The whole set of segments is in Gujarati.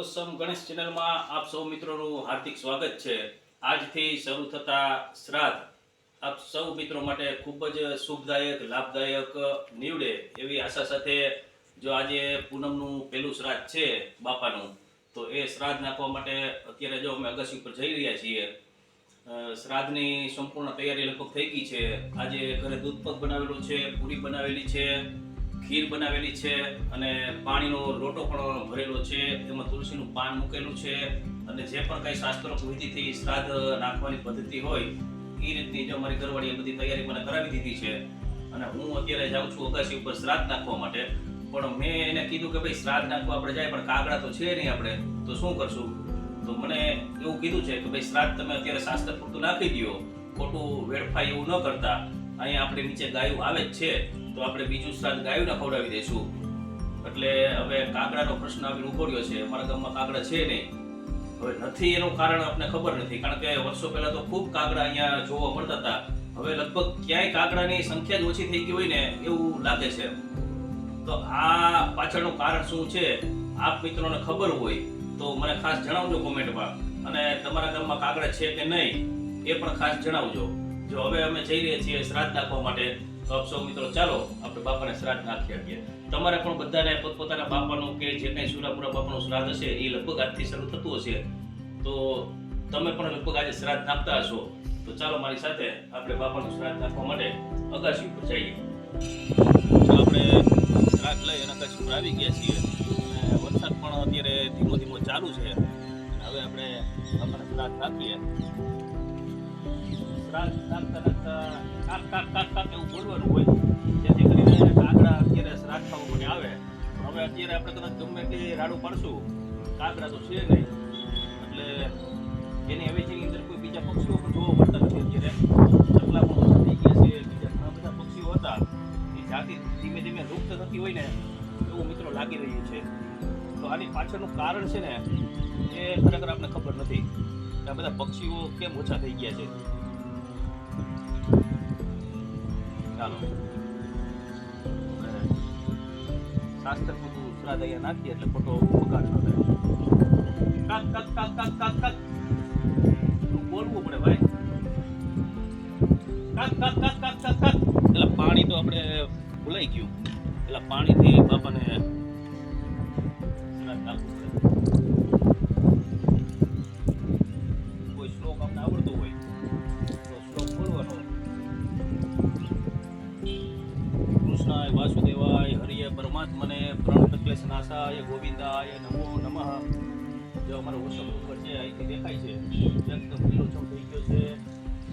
ઓસમ ગણેશ ચેનલમાં આપ સૌ મિત્રોનું હાર્દિક સ્વાગત છે. આજથી શરૂ થતા શ્રાદ્ધ આપ સૌ મિત્રો માટે ખૂબ જ શુભદાયક, લાભદાયક નીવડે એવી આશા સાથે જો આજે પૂનમનું પહેલું શ્રાદ્ધ છે બાપાનું, તો એ શ્રાદ્ધ નાખવા માટે અત્યારે જો અમે અગાસી ઉપર જઈ રહ્યા છીએ શ્રાદ્ધની સંપૂર્ણ તૈયારી લગભગ થઈ ગઈ છે. આજે ઘરે દૂધપક બનાવેલું છે, પૂરી બનાવેલી છે ખીર બનાવેલી છે અને પાણીનો લોટો પણ ભરેલો છે. એમાં તુલસીનું પાન મૂકેલું છે અને જે પણ કઈ શાસ્ત્રોક વિધિથી શ્રાદ્ધ નાખવાની પદ્ધતિ હોય એ રીતની જો અમારી ઘરવાળીએ બધી તૈયારી મને કરાવી દીધી છે. અને હું અત્યારે જાઉં છું અગાસી ઉપર શ્રાદ્ધ નાખવા માટે. પણ મેં એને કીધું કે ભાઈ, શ્રાદ્ધ નાખવા આપણે જાય, પણ કાગડા તો છે નહીં આપણે. તો શું કરશું? તો મને એવું કીધું છે કે ભાઈ, શ્રાદ્ધ તમે અત્યારે શાસ્ત્ર પૂરતું નાખી દો ખોટું વેડફાય એવું ન કરતા. અહીંયા આપણે નીચે ગાયું આવે જ છે. તો આપણે બીજું શ્રાદ્ધ ગાયુંને ખવડાવી દઈશું. એટલે હવે કાગડાનો પ્રશ્ન આવીને ઊભો રહ્યો છે. અમારા ગામમાં કાગડા છે નહીં. હવે નથી એનું કારણ આપણે ખબર નથી. કારણ કે વર્ષો પહેલા તો ખૂબ કાગડા અહીંયા જોવા મળતા હતા. હવે લગભગ ક્યાંય કાગડાની સંખ્યા જ ઓછી થઈ ગઈ હોય ને એવું લાગે છે. તો આ પાછળનું કારણ શું છે? આપ મિત્રોને ખબર હોય તો મને ખાસ જણાવજો કોમેન્ટમાં. અને તમારા ગામમાં કાગડા છે કે નહીં, એ પણ ખાસ જણાવજો. જો હવે અમે જઈ રહ્યા છીએ શ્રાદ્ધ નાખવા માટે તો આપ મિત્રો, ચાલો આપણે બાપાને શ્રાદ્ધ નાખી આપીએ. તમારે પણ બધાને પોતપોતાના બાપાનું કે જે કાંઈ સુરાપુરા બાપાનું શ્રાદ્ધ હશે, એ લગભગ આજથી શરૂ થતું હશે. તો તમે પણ લગભગ આજે શ્રાદ્ધ નાખતા હશો. તો ચાલો મારી સાથે આપણે બાપાનું શ્રાદ્ધ નાખવા માટે અગાસી ઉપર જઈએ. આપણે શ્રાદ્ધ લઈ અને અગાસી ઉપર આવી ગયા છીએ. વરસાદ પણ અત્યારે ધીમો ધીમો ચાલુ છે. હવે આપણે બાપાને શ્રાદ્ધ નાખીએ. હવે અત્યારે આપણે કદાચ ગમે તે રાડું પાડશું કાગડા તો છે નહીં એટલે એની હવેલીની અંદર કોઈ બીજા પક્ષીઓ જોવા મળતા નથી અત્યારે ચકલા પણ ઘણા બધા પક્ષીઓ હતા એ જાતિ ધીમે ધીમે લુપ્ત થતી હોય ને એવું મિત્રો લાગી રહ્યું છે તો આની પાછળનું કારણ છે ને, એ ખરેખર આપણને ખબર નથી. આ બધા પક્ષીઓ કેમ ઓછા થઈ ગયા છે? ચાલો. શાસ્ત્ર બધું શ્રાદ્ધ અહીંયા નાખીએ એટલે ખોટો બગાડ ન થાય. કાક કાક કાક કાક કાક કાક બોલવું પડે ભાઈ? કાક કાક કાક કાક કાક એટલે પાણી તો આપણે ભૂલાઈ ગયું. એટલે પાણીથી બાપાને શ્રાદ્ધ નાખવું પડે. આપણે આવડતો હોય તો શ્લોક બોલવાનો કૃષ્ણાય વાસુદેવાય, હરિય પરમાત્મને પ્રણતક્લેશ નાશાય, ગોવિંદાય નમો નમઃ. જો અમારો વરસાદ ઉપર છે, અહીંથી દેખાય છે. એકદમ લીલોછમ થઈ ગયો છે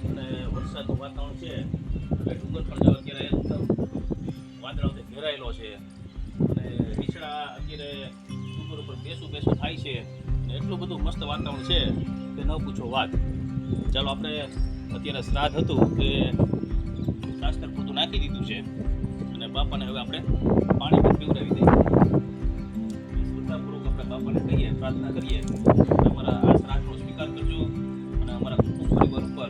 અને વરસાદનું વાતાવરણ છે. એટલે પણ અત્યારે એકદમ વાદળાઓથી ઘેરાયેલો છે. અને નીચડા અત્યારે ડુંગર ઉપર બેસું બેસું થાય છે. એટલું બધું મસ્ત વાતાવરણ છે કે ન પૂછો વાત. ચાલો આપણે અત્યારે શ્રાદ્ધ હતું કે શાસ્ત્ર પૂરતું નાખી દીધું છે અને બાપાને હવે આપણે પાણી પણ પીવડાવી દઈએ. શ્રદ્ધાપૂર્વક આપણે બાપાને કહીએ, પ્રાર્થના કરીએ અમારા આ શ્રાદ્ધનો સ્વીકાર કરજો અને અમારા કુટુંબ પરિવાર ઉપર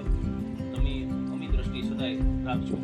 તમે અમી દ્રષ્ટિ સદાય રાખજો.